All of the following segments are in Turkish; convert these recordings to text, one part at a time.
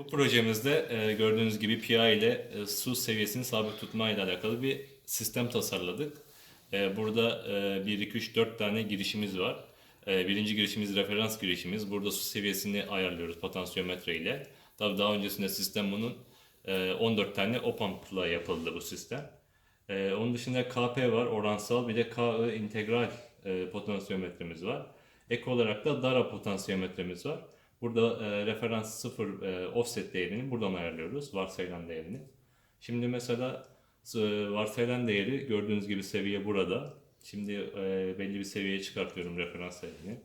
Bu projemizde e, gördüğünüz gibi PI ile e, su seviyesini sabit tutma ile alakalı bir sistem tasarladık. E, burada e, 1, 2, 3, 4 tane girişimiz var. Birinci girişimiz referans girişimiz. Burada su seviyesini ayarlıyoruz potansiyometre ile. Tabii daha öncesinde sistem bunun e, 14 tane opampla yapıldı bu sistem. Onun dışında KP var oransal bir de KI integral potansiyometremiz var. Ek olarak da DARA potansiyometremiz var. Burada e, referans sıfır e, offset değerini buradan ayarlıyoruz varsayılan değerini. Şimdi mesela e, varsayılan değeri gördüğünüz gibi seviye burada. Şimdi e, belli bir seviyeye çıkartıyorum referans değerini.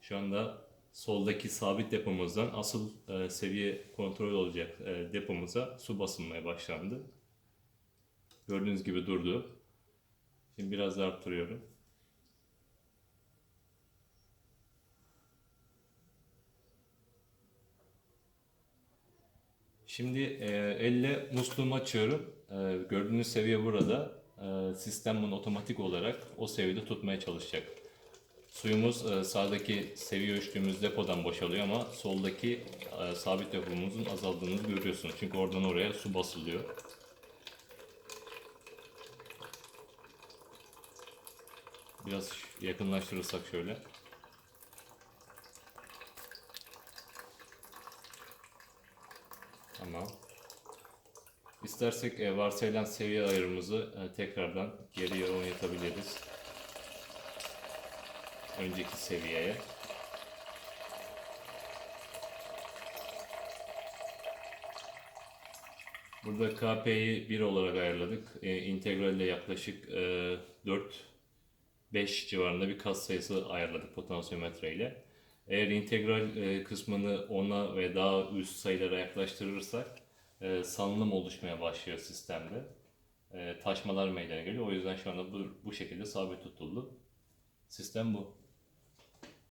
Şu anda soldaki sabit depomuzdan asıl e, seviye kontrol olacak e, depomuza su basılmaya başlandı. Gördüğünüz gibi durdu. Şimdi biraz daha arttırıyorum. Şimdi e, elle musluğumu açıyorum. E, gördüğünüz seviye burada. E, sistem bunu otomatik olarak o seviyede tutmaya çalışacak. Suyumuz e, sağdaki seviye ölçtüğümüz depodan boşalıyor ama soldaki e, sabit depomuzun azaldığını görüyorsunuz. Çünkü oradan oraya su basılıyor. Biraz yakınlaştırırsak şöyle. Tamam. İstersek e, varsayılan seviye ayarımızı e, tekrardan geriye oynatabiliriz. Önceki seviyeye. Burada KP'yi 1 olarak ayarladık. E, integralle yaklaşık e, 4 5 civarında bir kas sayısı ayarladık potansiyometre ile. Eğer integral e, kısmını 10'a ve daha üst sayılara yaklaştırırsak e, salınım oluşmaya başlıyor sistemde. E, taşmalar meydana geliyor. O yüzden şu anda bu, bu şekilde sabit tutuldu. Sistem bu.